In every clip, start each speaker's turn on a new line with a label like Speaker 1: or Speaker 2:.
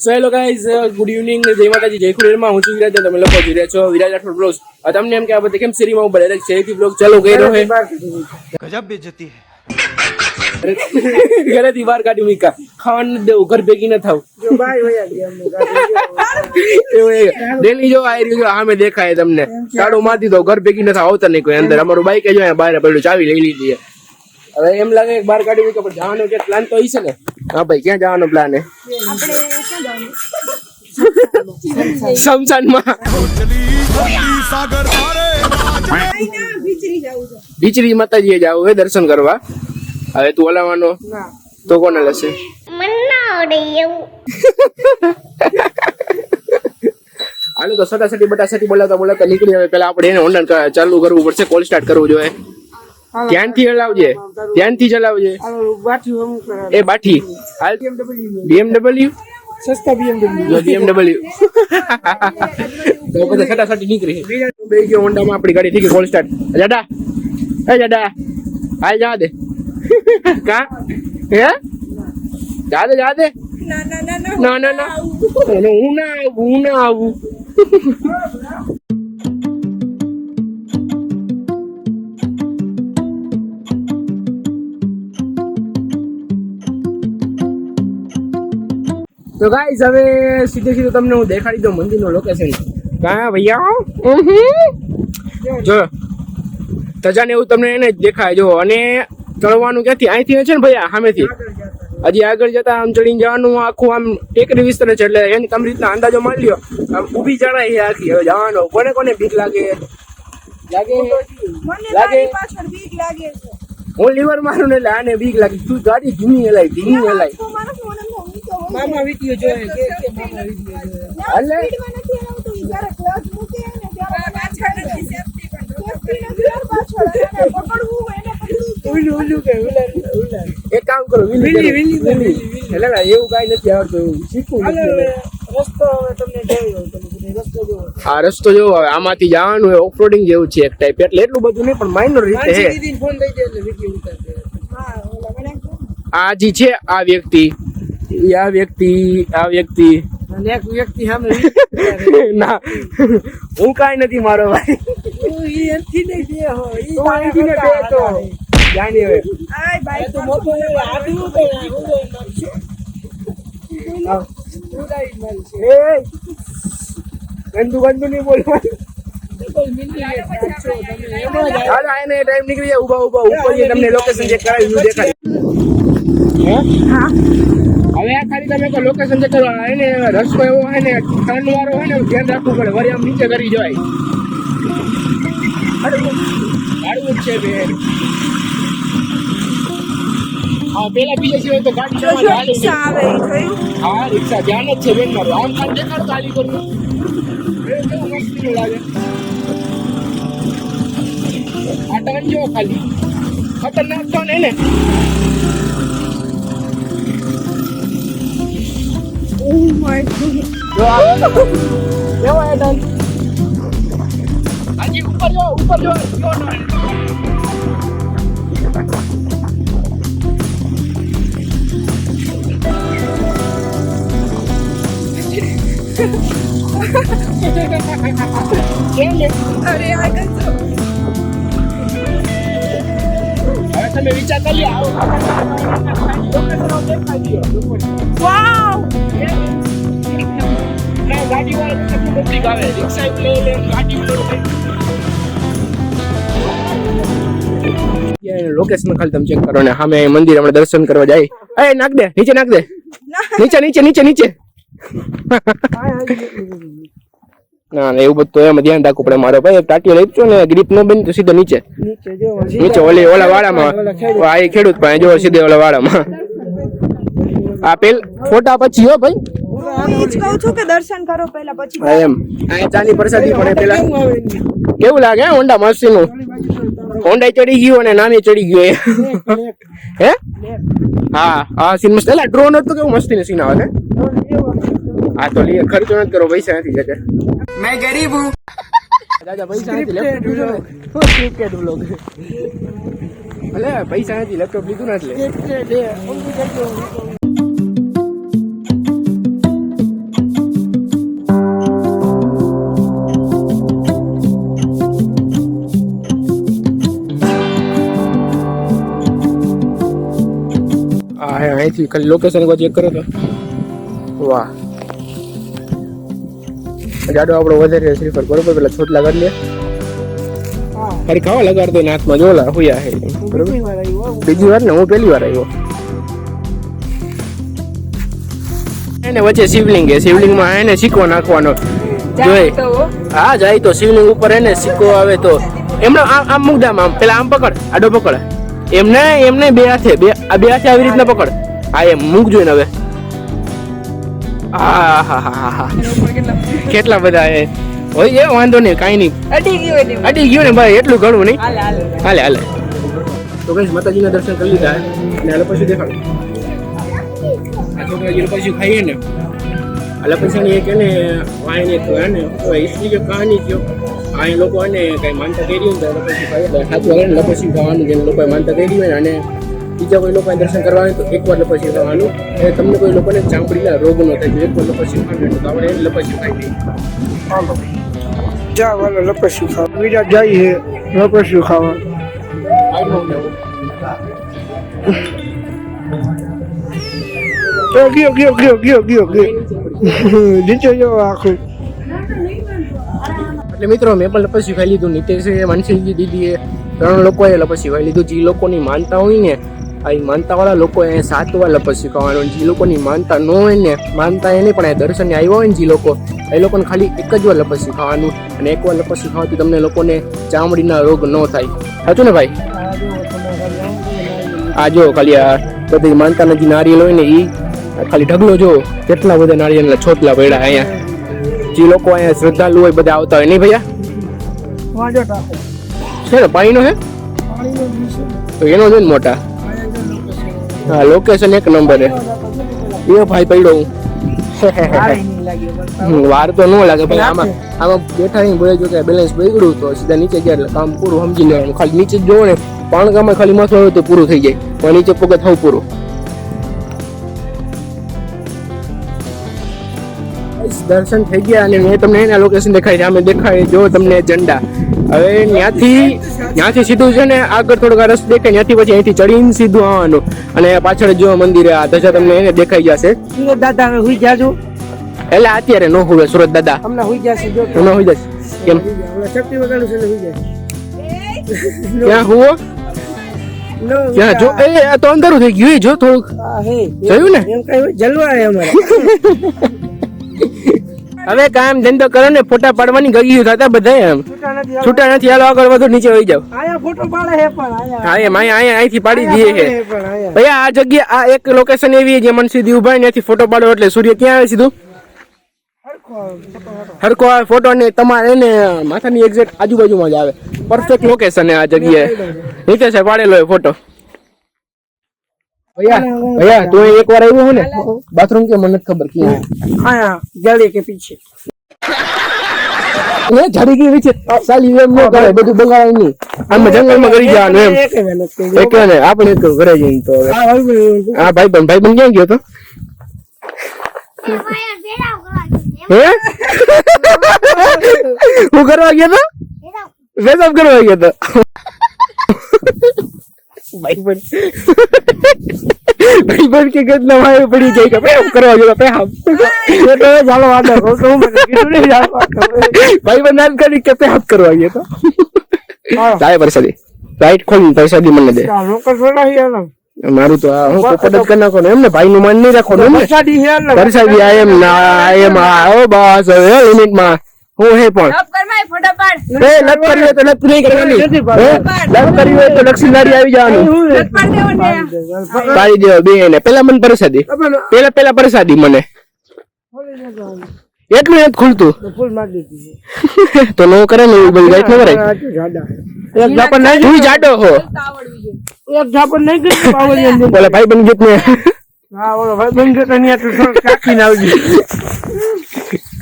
Speaker 1: So hello guys good evening जय माता जी जय खुड़ेर माँ हूँ जी विराज तुम लोग को जी छो विराज राठौर ब्लॉग्स और तुमने हम क्या बता केम सीरी में बड़े लग छे थी ब्लॉग चलो गए रहो
Speaker 2: गजब बेइज्जती है
Speaker 1: घरे दीवार काटी हुई का खान दे घर बेगी ना थाओ जो भाई हो यार ये हमने डेली जो आई रही जो हाँ देखा है तुमने काड़ो मार दी दो घर बेगी ना थाओ तो नहीं कोई अंदर हमारो बाइक है जो है बाहर बैठो चाबी ले ली थी હવે એમ લાગે એક બાર કાઢી મૂકે પણ જવાનો કે પ્લાન તો એ છે ને. હા ભાઈ ક્યાં જવાનો પ્લાન હે બીચરી માતાજી જાવ હવે દર્શન કરવા. હવે તું ઓલાવાનો તો કોને લેશે? આલુ તો સટા સટી બટા સટી બોલાતા બોલાવતા નીકળી હવે પેલા આપણે એને ઓનલાઈન ચાલુ કરવું પડશે કોલ સ્ટાર્ટ કરવું જોઈએ. ધ્યાનથી ચલાવજે ધ્યાનથી ચલાવજે. એ બાઠી. હાલ. બીએમડબલ્યુ
Speaker 3: સસ્તા BMW
Speaker 1: જો બીએમડબલ્યુ તો પછી સટાસટી નીકળી બે ગયો હોન્ડામાં આપણી ગાડી થઈ ગઈ કોલ સ્ટાર્ટ જાડા. એ જાડા. હાલ જા દે. કા? હે? જા દે જા દે.
Speaker 3: ના ના ના ના
Speaker 1: ના ના ના. અને હું ના આવું હું ના આવું. તો ગાઈસ હવે સીધે સીધું તમને હું દેખાડી દઉં મંદિરનું લોકેશન કા ભૈયા. જો તજાને એવું તમને એને જ દેખાય. જો અને ચડવાનું ક્યાંથી? અહીંથી છે ને ભૈયા સામેથી? હજી આગળ જતા આમ ચડીને જવાનું આખું આમ ટેકરી વિસ્તાર છે એટલે એની તમે રીતના અંદાજો માની લ્યો. આમ ઊભી ચડાય છે આખી. હવે જવાનો કોને કોને બીક લાગે? લાગે? લાગે?
Speaker 3: પાછળ બીક લાગે
Speaker 1: હું લીવર મારું ને એટલે આને બીક લાગી. તું ગાડી ધીમી હલાય ધીમી હલાય
Speaker 3: તો માણસ મને મમ્મી તો હોય.
Speaker 4: મામા વીડિયો જોયે કે કે મામા વીડિયો જોયે
Speaker 3: સ્પીડમાં નથી હલાવતું. જ્યારે ક્લચ મૂકે ને ત્યારે પાછળ નથી સેફટી નથી પાછળ. અને પકડવું એને પકડવું
Speaker 4: ઓલું ઓલું કે ઉલાર ઉલાર
Speaker 1: એક કામ કરો
Speaker 4: વિલી,
Speaker 1: વિલી
Speaker 4: વિલી,
Speaker 1: વિલી. એટલે ના એવું કાઈ નથી આવડતું એવું શીખવું નથી
Speaker 4: રસ્તો હવે તમને લઉં તમે રસ્તો જોવો
Speaker 1: આ રસ્તો જો હવે આમાંથી જવાનું હોય ઓફરોડિંગ જેવું છે એક ટાઈપ એટલે એટલું બધું નહીં પણ માઇનર રીતે હે
Speaker 4: દીદીને ફોન દઈ દે એટલે વીડિયો ઉતારશે
Speaker 3: હા ઓલા
Speaker 1: આ જે છે આ વ્યક્તિ આ વ્યક્તિ આ વ્યક્તિ.
Speaker 4: વ્યક્તિ સામે
Speaker 1: ના. હું કાંઈ નથી મારો ભાઈ.
Speaker 4: હો
Speaker 1: ગંદુ ગંદુ નહીં બોલવાનું. હાલો આને ટાઈમ નીકળી જાય. ઊભા ઊભા ઉપર તમને લોકેશન ચેક કરાવી દેખાય દેખાય હવે આ ખાલી તમે કોઈ લોકેશન ચેક કરો એને રસ્તો એવો હોય ને ટર્ન વાળો હોય ને ધ્યાન રાખવું પડે વળી આમ નીચે કરી જવાય. ગાડવું જ છે બેન હા પેલા બીજા સિવાય તો ગાડી
Speaker 3: રિક્ષા આવે
Speaker 1: હા રિક્ષા ધ્યાન જ છે બેન મારું. આમ ખાલી દેખાડ હાલી કરું કેવું મસ્તી લાગે. આ ટર્ન જો ખાલી. ખતરનાક ટર્ન એને
Speaker 3: Oh my God.
Speaker 1: જો આ કેવો એ ટર્ન હાજી ઉપર જો ઉપર જો જો ટર્ન કેમ લે
Speaker 3: અરે આ
Speaker 1: લોકેશન ખાલી તમે ચેક કરો ને સામે મંદિર આપણે દર્શન કરવા જાય. એ નાખ દે નીચે નાખ દે. નીચે નીચે નીચે નીચે. ના ના એવું બધું એમાં ધ્યાન રાખવું પડે મારો. ભાઈ ટાટીઓ લઈ છો ને ગ્રીપ નો બની તો સીધો નીચે.
Speaker 4: નીચે
Speaker 1: ઓલી ઓલા વાડામાં. આ ખેડૂત પાસે જો સીધે ઓલા વાડામાં. આ પેલ ફોટા પછી હો ભાઈ.
Speaker 3: હું ઈ જ કહું છું કે દર્શન કરો પહેલા પછી
Speaker 1: એમ. આ ચાની પ્રસાદી પડે પેલા
Speaker 4: કેવું
Speaker 1: લાગે હે હોન્ડા મસ્તી નું હોન્ડા ચડી ગયું અને નામે ચડી ગયો હે? હા હા સીન મસ્ત. એટલે ડ્રોન હતું કેવું મસ્તી સીન આવે હા? તો લઈએ ખર્ચો નથી કરો પૈસા નથી જશે
Speaker 4: મેં ગરીબ હું.
Speaker 1: દાદા પૈસા નથી લેપટોપ વ્લોગ ભલે પૈસા નથી લેપટોપ લીધું ને એટલે અહીંથી ખાલી લોકેશન એકવાર ચેક કરો તો. વાહ. જાડો આપણો વધારે શ્રીફળ. બરોબર પેલા છોટલા કરી લે. ખાલી ખાવા લગાડતો એના હાથમાં જોલા હુયા હે. બરોબર?
Speaker 4: બીજી વાર
Speaker 1: ને હું પહેલી વાર આવ્યો. એને વચ્ચે શિવલિંગ છે. શિવલિંગમાં એને સિક્કો નાખવાનો. જોઈ. હા. જાય તો. શિવલિંગ ઉપર એને સિક્કો આવે તો. એમનો આમ આમ મુકદામ આમ પેલા આમ પકડ. આડો પકડ. એમને એમને બે હાથે. બે આ બે હાથે આવી રીતના પકડ. હા એ મૂકજો ને હવે. હા હા હા હા કેટલા બધા એ. હોય એ વાંધો નહીં કાંઈ નહીં.
Speaker 4: અડી ગયો
Speaker 1: અટી ગયો. ને ભાઈ એટલું ઘણું નહીં.
Speaker 4: હાલે હાલે.
Speaker 1: તો કઈ માતાજીના દર્શન કરી લીધા અને હાલે પછી દેખાડો. આ છોકરા પછી ખાઈએ ને. હાલે પછી એક ને વાયને એક એને હિસ્ટ્રી જો કહાની જો આ લોકો એને કઈ માનતા કરી હોય ને તો લપસી ખાઈએ સાચું ને લપસી ખાવાનું જેને લોકોએ માનતા કરી હોય ને અને બીજા કોઈ લોકોએ દર્શન કરવા હોય તો એકવાર લપસી થવાનું અને તમને કોઈ લોકોને ચામડીના રોગ ન થાય એકવાર લપસી ખાવાનું તો આપણે લપસી ખાઈ દઈએ
Speaker 4: જા વાલો લપસી ખાવા. બીજા જાય છે લપસ્યું ખાવા. તો ગયો ગયો ગયો ગયો ગયો ગયો. નીચે જો આખું.
Speaker 1: એટલે મિત્રો મેં પણ લપસી ખાઈ લીધું. નિતેશે માનસીજી દીદીએ ત્રણ લોકોએ લપસી ખાઈ લીધું. જે લોકોની માનતા હોય ને આ માનતાવાળા માનતાવાળા એ સાત વાર લપસી ખાવાનું જે લોકોની માનતા ન હોય ને માનતા એને પણ એ દર્શને આવ્યા હોય ને જે લોકો એ લોકોને ખાલી એક જ વાર લપસી ખાવાનું અને એક વાર લપસી ખાવાથી તમને લોકોને ચામડીના રોગ ન થાય. સાચું ને ભાઈ? આ જો ખાલી આ બધી માનતાના જે નારિયેલ હોય ને એ ખાલી ઢગલો જો કેટલા બધા નારિયેલના છોતલા પડ્યા અહીંયા. જે લોકો અહીંયા શ્રદ્ધાળુ હોય બધા આવતા હોય નહીં ભૈયા? છે ને પાણીનો
Speaker 4: હે?
Speaker 1: તો એનો છે ને મોટા. હા લોકેશન એક નંબર છે એ ભાઈ પડ્યો હું.
Speaker 4: પણ
Speaker 1: વાર તો ન લાગે ભાઈ આમાં આમાં બેઠા નહીં બોલે જો કે બેલેન્સ બગડ્યું તો સીધા નીચે ગયા એટલે કામ પૂરું સમજી લેવાનું. ખાલી નીચે જ જોવો ને પાણકામાં ખાલી માથું આવે તો પૂરું થઈ જાય. પણ નીચે પગ થવું પૂરું. દર્શન થઈ ગયા અને મેં તમને એના લોકેશન દેખાય છે અમે દેખાય જો તમને ઝંડા. હવે ત્યાંથી ત્યાંથી સીધું છે ને આગળ થોડોક આ રસ્તો દેખાય ત્યાંથી પછી અહીંથી ચડીને સીધું આવવાનું. અને પાછળ જો મંદિર આ ધજા તમને એને દેખાઈ જશે
Speaker 4: સુરત દાદા હવે હુઈ જાજો.
Speaker 1: એટલે અત્યારે નો હુવે સુરત દાદા.
Speaker 4: અમને હુઈ જશે જો
Speaker 1: નો હુઈ જશે. કેમ?
Speaker 4: શક્તિ વગાડું છે ને હુઈ જશે.
Speaker 1: ક્યાં હુવો? ત્યાં જો એ આ તો અંધારું થઈ ગયું એ જો થોડુંક જોયું ને?
Speaker 4: એમ કઈ જલવા અમારે.
Speaker 1: હવે કામ ધંધો કરો ને ફોટા પાડવાની ગગી થતા બધા એમ.
Speaker 4: છૂટા નથી
Speaker 1: હાલો આગળ વધો નીચે વહી જાવ
Speaker 4: હે
Speaker 1: એમ અહીંયા અહીંયા અહીંથી પાડી દઈએ છે ભાઈ આ જગ્યા આ એક લોકેશન એવી છે મન સીધી ઊભા ત્યાંથી ફોટો પાડો એટલે સૂર્ય ક્યાં આવે સીધું? હરકો આવે ફોટો ને તમારે એને માથાની એક્ઝેક્ટ આજુબાજુમાં જ આવે. પરફેક્ટ લોકેશન આ જગ્યાએ. નીચે છે પાડેલો એ ફોટો. ભૈયા તું એક વાર આવ્યો ને બાથરૂમ કે મને ખબર કે
Speaker 4: આયા જલ્દી કે પીછે.
Speaker 1: એ ઝાડી ગઈ છે? સાલી એમ ન કરે બધું બગાડાય નહીં. આમાં જંગલમાં કરી જવાનું એમ.
Speaker 4: એક મહેનત કરી
Speaker 1: એક ને આપણે એક ઘરે જઈને તો હવે.
Speaker 4: આ
Speaker 1: ભાઈ બંધ ભાઈ ક્યાં ગયો તો? હે? હું કરવા ગયો તો? વેસાબ કરવા ગયો તો? ભાઈ બંધ ભાઈ બંધ કે ગત ભાઈ પડી જાય કે પેમ કરવા ગયો પેમ
Speaker 4: એ તો ચાલો વાંધો કહું તો મને કીધું નહીં ચાલો
Speaker 1: ભાઈ બંધ નામ કરી કે પેમ કરવા ગયો તો. તારે પરસાદી. રાઈટ ખોલ પરસાદી મને દે.
Speaker 4: આ લોકો થોડા હે
Speaker 1: મારું તો હું પોપટ જ કરી નાખો એમ ને ભાઈ નું મન નહીં રાખો ને
Speaker 4: પરસાદી હે
Speaker 1: પરસાદી આઈ એમ ના આઈ એમ આ બસ હવે લિમિટમાં. હું હે પણ? એ લત કરી હોય તો લપ નહીં કરવાની. લપ કરી હોય તો લક્ષ્મીનારી આવી જવાનું. પાડી દેવા બે ને પેલા મને પરસાદી. પેલા પેલા પરસાદી મને. એટલું નથી ખુલતું?
Speaker 4: ફૂલ મારી દીધી
Speaker 1: તો નો કરે ને એવું બધું લાઈટ ન
Speaker 4: કરે એક ઝાપડ નહીં
Speaker 1: હું જાડો હો.
Speaker 4: એક ઝાપડ નહીં કરી
Speaker 1: બોલે ભાઈ બન ગીત ને.
Speaker 4: હા ઓલો ભાઈ આટલું કાકીને આવજો.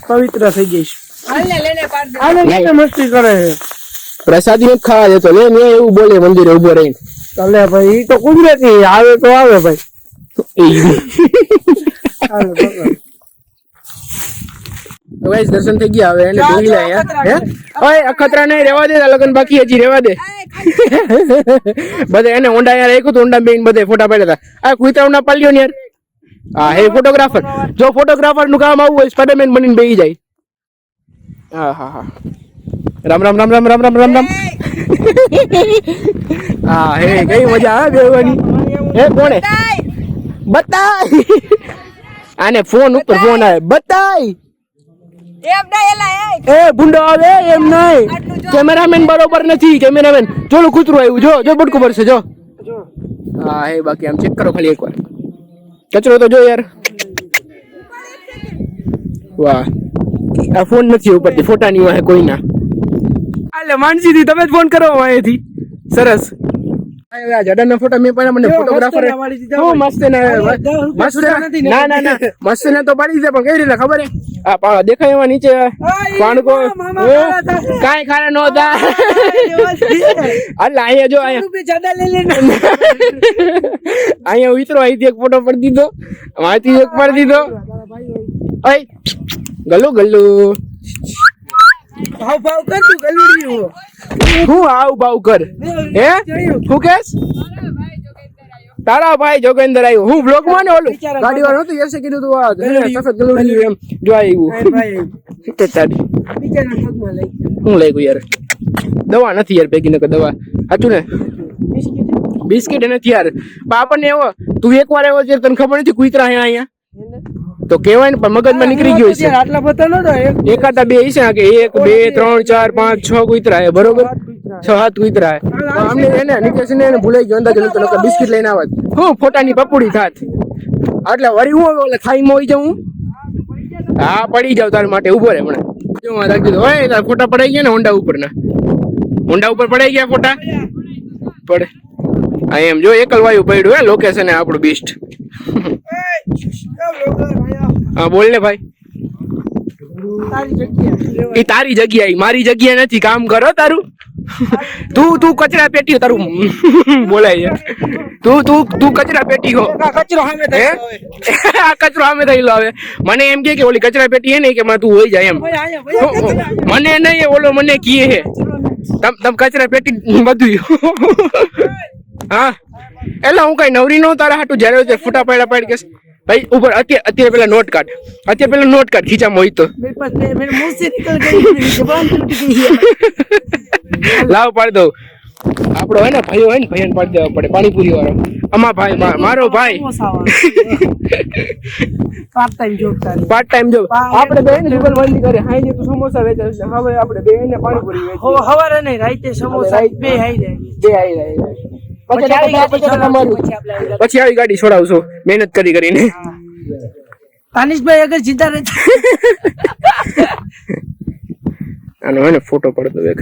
Speaker 4: પવિત્ર થઈ જઈશ. આને મસ્તી કરે
Speaker 1: પ્રસાદી નથી ખાવા દેતો. લે ને એવું બોલે મંદિરે ઊભો રહીને.
Speaker 4: ચાલે ભાઈ ઈ તો કુદરતી આવે તો આવે ભાઈ.
Speaker 1: તો ગાઈસ દર્શન થઈ ગયા. હવે એને જોઈ લે હે? ઓય અખતરા નહીં રેવા દે લગન બાકી હજી રેવા દે. બધા એને ઊંડા યાર એક ઊંડા બેન બધે ફોટા પાડ્યા હતા. આ કુતરા ના પાલ્યો ને યાર. હા હે ફોટોગ્રાફર જો ફોટોગ્રાફરનું કામ આવું હોય સ્પાઈડરમેન બનીને બેહી જાય. હા હા હા. રામ રામ રામ રામ રામ રામ રામ રામ. હા હે કઈ મજા આવે બેવાની હે કોણે? બતાય. આને ફોન ઉપર ફોન આવે. બતાય.
Speaker 3: એમ ના એલા એ.
Speaker 1: એ ભૂંડો આવે એમ નહીં. કેમેરામેન બરોબર નથી. કેમેરામેન ચોલું કૂતરું આવ્યું. જો જો બટકું પડશે જો. હા હે બાકી આમ ચેક કરો ખાલી એકવાર. કચરો તો જો યાર. વાહ. આ ફોન નથી ઉપરથી ફોટા ની વાહે કોઈના. આલે માનસીથી તમે જ ફોન કરો અહીંથી. સરસ. આ જડાના ફોટા મેં પાડ્યા મને ફોટોગ્રાફર હું મસ્ત મસ્ત ના ના ના. મસ્ત ને તો પાડી દીધા પણ કઈ રીતે ખબર હે? આ દેખાય એમાં નીચે. પાણકો કાઈ ખારા નો હતા. અહીંયા જો અહીંયા. અહીંયા ઉતરો અહીંથી એક ફોટો પડી દીધો. અહીંથી એક પડી દીધો. ગલ્લુ ગલ્લુ. હું. આવ ભાવ કર. હે? શું કેસ? તારા ભાઈ જોગેન્દ્ર આવ્યો. હું બ્લોગમાં ને ઓલું ગાડી વાળો હતું યસે કીધું તું આ સફેદ ગલુડિયું એમ જો આવ્યું તે તારી. હું લઈ ગયું યાર. દવા નથી યાર ભેગી નકર દવા. સાચું ને? બિસ્કિટ. નથી યાર. પણ આપણને એવો તું એક વાર આવ્યો છે તને ખબર નથી કુતરા અહીંયા અહીંયા? તો કેવાય ને પણ મગજમાં નીકળી ગયો છે.
Speaker 4: આટલા બધા નતા
Speaker 1: એકાદા બે છે કે એક બે ત્રણ ચાર પાંચ છ કુતરા એ બરોબર છ સાત કુતરા અમને એને નિકેશ ને એને ભૂલાઈ ગયો. અંદાજ નતો નકર બિસ્કિટ લઈને આવત હું ફોટાની પપુડી થાત. એટલે વરી હું ઓલે ખાઈમાં મોઈ જાઉં હા? પડી જાવ તાર માટે. ઊભો રહે હમણાં. જો હું રાખી દીધો ઓય તાર ફોટા પડાઈ ગયા ને હોન્ડા ઉપર ના હોન્ડા ઉપર પડાઈ ગયા ફોટા? પડે. આ એમ જો એકલ વાયુ પડ્યું હે લોકેશન આપણું બીસ્ટ હા બોલ ને ભાઈ. એ તારી જગ્યા મારી જગ્યા નથી કામ કરો તારું. તું તું કચરા પેટી તારું બોલાય યાર. તું તું તું કચરા પેટી હો.
Speaker 4: કચરો સામે
Speaker 1: હે? આ કચરો સામે થયેલો આવે. મને એમ કે કે ઓલી કચરા પેટી હે ને કે માં તું હોય જાય એમ. મને નહીં ઓલો મને કીએ હે તમ તમ કચરા પેટી બધું હા. એટલે હું કઈ નવરી નો તારા હાટું? જ્યારે ફૂટા પડ્યા પાડી કે ભાઈ ઉપર અત્યારે અત્યારે પેલા નોટ કાઢ અત્યારે પેલા નોટ કાઢ ખીચા મોઈ તો. લાવ પાડી દઉં. આપણો હોય ને ભાઈઓ હોય ને ભાઈઓને પાડી દેવા પડે પાણીપુરી વાળો અમા ભાઈ મારો ભાઈ. પાર્ટ ટાઈમ જોબ પાર્ટ બે ને દુકાન બંધ કરે સમોસા વેચે હવે આપણે બે ને પાણીપુરી વેચે
Speaker 4: નહીં રાતે સમોસા બે હાઈ જાય.
Speaker 1: બે હાઈ જાય. પછી આવી ગાડી છોડાવશો. મહેનત કરી કરીને.
Speaker 4: તાનિશભાઈ અગર જીતા રહે
Speaker 1: આનો હોય ને ફોટો પડતો એક.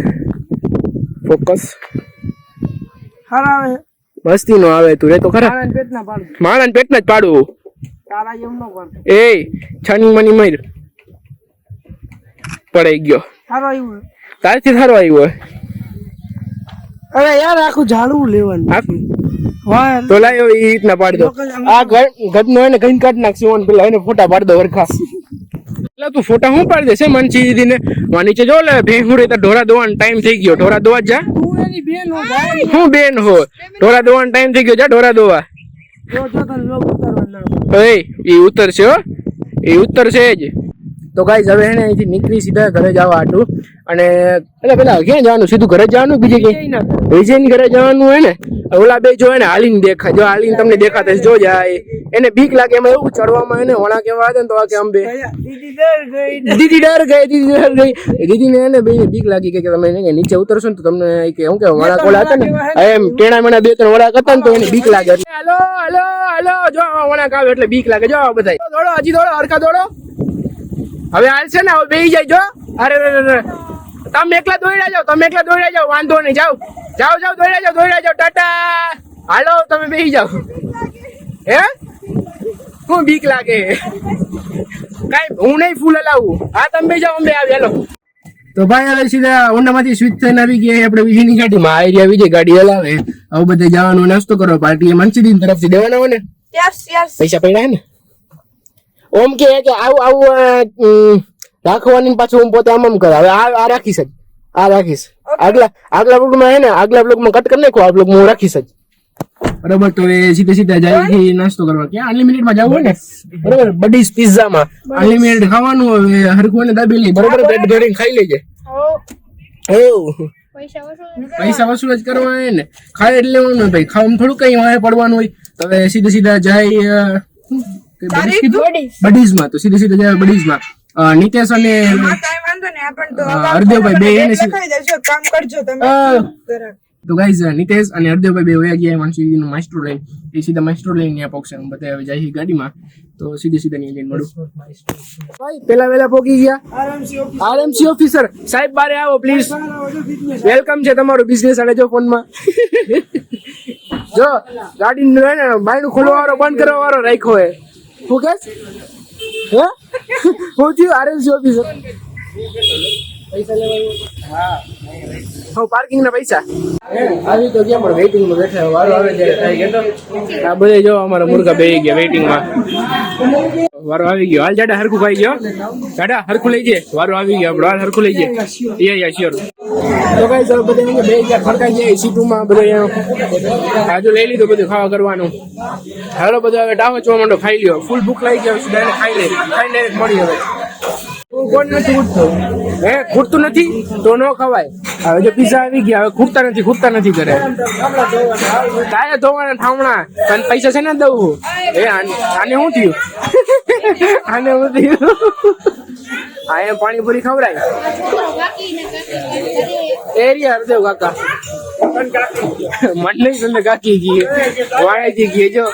Speaker 1: ફોકસ.
Speaker 4: હારા આવે.
Speaker 1: મસ્તી નો આવે તું. રે તો ખરા.
Speaker 4: મારા
Speaker 1: પેટ પેટના જ
Speaker 4: પાડું.
Speaker 1: એ છાની મની મર. પડાઈ ગયો.
Speaker 4: સારો આવ્યો.
Speaker 1: તારથી સારો આવ્યો.
Speaker 4: અરે યાર આખું ઝાડવું
Speaker 1: લેવાનું.
Speaker 4: વાહ
Speaker 1: તો લાયો એ રીતના પાડ દો. આ ઘટનો એને કઈ કાઢ નાખશું અને પેલા એને ફોટા પાડ દો વરખા. એટલે તું ફોટા હું પાડી દેશે મન ચીજી દીને નીચે જો લે ભે હું રેતા ઢોરા દોવાનો ટાઈમ થઈ ગયો. ઢોરા દોવા જા હું બેન હો? ઢોરા દોવાનો ટાઈમ થઈ ગયો. જા ઢોરા દોવા. એ ઉતરશે હો. એ ઉતરશે જ. તો ગાઈઝ હવે એને અહીંથી નીકળી સીધા ઘરે જવા આટું અને એટલે પેલા ક્યાં જવાનું? સીધું ઘરે જવાનું બીજે ક્યાંય? વિજયને ઘરે જવાનું હે ને? ઓલા બે જો એને હાલીને દેખાય જો હાલીને તમને દેખાતા જો જાય. એને બીક લાગે એમાં એવું ચડવામાં એને વણા કેવા હતા તો આ કે અંબે દીદી ડર ગઈ. દીદી ડર ગઈ દીદીને એને બે બીક લાગી કે તમે નીચે ઉતરશો ને તો તમને કે શું કે વણા કોળા હતા ને? એમ ટેણા મેણા બે ત્રણ વળા કરતા ને તો એને બીક લાગે. હલો હલો હલો જો વણા કાવે એટલે બીક લાગે. જો બધા દોડો હજી દોડો હરકા દોડો. હવે હાલ છે ને હવે બેહી જાય જો. અરે અરે તમે એકલા દોડ્યા જાઓ તમે એકલા દોડ્યા જાઓ વાંધો નહીં જાઓ. જાઓ જાઓ દોડ્યા જાઓ દોડ્યા જાઓ ટાટા. હાલો તમે બેસી જાઓ. હે? શું બીક લાગે? કઈ હું નહીં ફૂલ હલાવું. હા તમે બે જાઓ અમે આવી હાલો. તો ભાઈ હવે સીધા હોન્ડામાંથી સ્વિચ થઈને આવી ગયા આપણે વિજયની ગાડીમાં આ રહ્યા વિજય ગાડી હલાવે. આવું બધે જવાનું નાસ્તો કરો પાર્ટી મનસીદીન તરફથી દેવાના હોય ને? પૈસા પડ્યા ને? ઓમ કે કે આવું આવું રાખવાની પાછું હું પોતે આમ આમ કરે. હવે આ આ રાખીશ જ. આ રાખીશ. આગલા આગલા બ્લોગમાં હે ને આગલા બ્લોગમાં કટ કરી નાખો આ બ્લોગ હું રાખીશ જ. બરાબર તો એ સીધે સીધા જાય નાસ્તો કરવા. કે અનલિમિટેડમાં જવું ને? બરાબર બડીસ પિઝા માં. અનલિમિટેડ ખાવાનું હવે હરખું ને દાબી લઈ બરાબર પેટ ભરીને ખાઈ લેજે. પૈસા વસૂલ જ કરવા. હોય ને. ખાય એટલે લેવાનું ભાઈ. ખાવાનું થોડું કઈ હોય પડવાનું હોય તો હવે સીધે સીધા જાય અ, બડીસ કીધું? માં તો સીધી સીધી જાય બડીઝમાં અ, નિતેશ અને હરદેવભાઈ બે
Speaker 3: કામ કરજો તમે.
Speaker 1: તો ગાઈઝ નિતેશ અને હરદેવભાઈ બે વયા ગયા માનસુજી નું માઇસ્ટ્રો લઈને. એ સીધા માઇસ્ટ્રો લઈને ત્યાં પહોંચશે બધા હવે જાય ગાડીમાં. તો સીધે સીધા નહીં જઈને મળું ભાઈ પેલા વેલા પોકી ગયા. RMC officer. સાહેબ બારે આવો પ્લીઝ. વેલકમ છે તમારું બિઝનેસ અને જો ફોનમાં. જો ગાડી બાયણું ખોલવા વાળો બંધ કરવા વાળો રાખ્યો હે. શું કે? હે? હું થયું આરએમસી ઓફિસર પૈસા લેવા હા. પાર્કિંગ ના પૈસા? આવી તો કેમ પણ વેઇટિંગમાં બેઠા વારો આવે ત્યારે થાય આ બધે જો અમારા મુર્ગા બેહી ગયા વેઇટિંગમાં. વારો આવી ગયો. હાલ જાડા હરખું ખાઈ ગયો. જાડા હરખું લઈ જાય. વારો આવી ગયો આપણો. હાલ હરખું લઈ જાય. યા યા શ્યોર તો કઈ સર બધે અહીંયા બે જાય સીટું માં બધું આજુ લઈ લીધું બધું ખાવા કરવાનું. હાલો બધું હવે ડાવો માંડો ખાઈ લ્યો. ફૂલ ભૂખ લાગી ગયો ડાયરેક્ટ ખાઈ લે. ખાઈ ડાયરેક્ટ મળી હવે. કોણ નથી ખૂટતું હે, ખૂટતું નથી? તો ન ખવાય. હવે જો પીઝા આવી ગયા, હવે ખૂટતા નથી ખૂટતા નથી કરે તારે ધોવાના ઠામણા. અને પૈસા છે ને દઉં એ, આને આને શું થયું? આને શું થયું? આ એને પાણીપુરી ખવડાય. એરિયા હરદેવ કાકા. મને કાકી કાકી ગઈ વાળાજી ગઈ જો.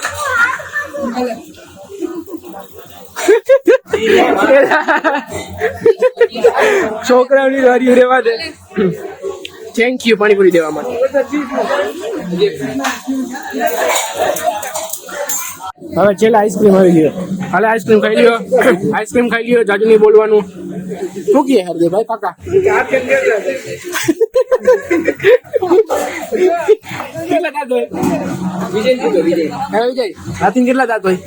Speaker 1: છોકરાઓની વારી રેવા દે. થેન્ક યુ પાણીપુરી દેવા માટે. હવે છેલ્લા આઈસ્ક્રીમ આવી ગયો. હાલે આઈસ્ક્રીમ ખાઈ લ્યો. આઈસ્ક્રીમ ખાઈ લ્યો જાજુ નહીં બોલવાનું. શું કહે હરદેભાઈ પાકા? કેટલા દાંત હોય? વિજય. વિજય હાથી કેટલા દાંત હોય?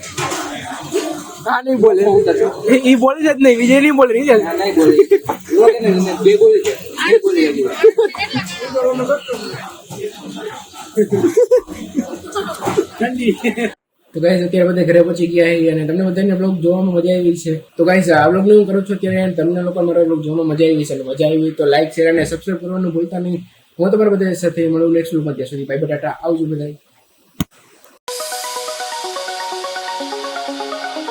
Speaker 1: હા નહીં બોલે એ- બોલે છે જ નહીં વિજય નહીં બોલે નહીં તો ગાઈસ અત્યારે બધા ઘરે પહોંચી ગયા છે અને તમને બધાને બ્લોગ જોવામાં મજા આવી છે. તો ગાઈસ આ બ્લોગ હું કરું છું ત્યારે તમને લોકો મારો બ્લોગ જોવામાં મજા આવી છે. મજા આવી તો લાઈક શેર અને સબસ્ક્રાઈબ કરવાનું ભૂલતા નહીં. હું તમારા બધા સાથે મળું નેક્સ્ટ બ્લોગમાં ત્યાં સુધી બાય બટાટા. આવજો બધા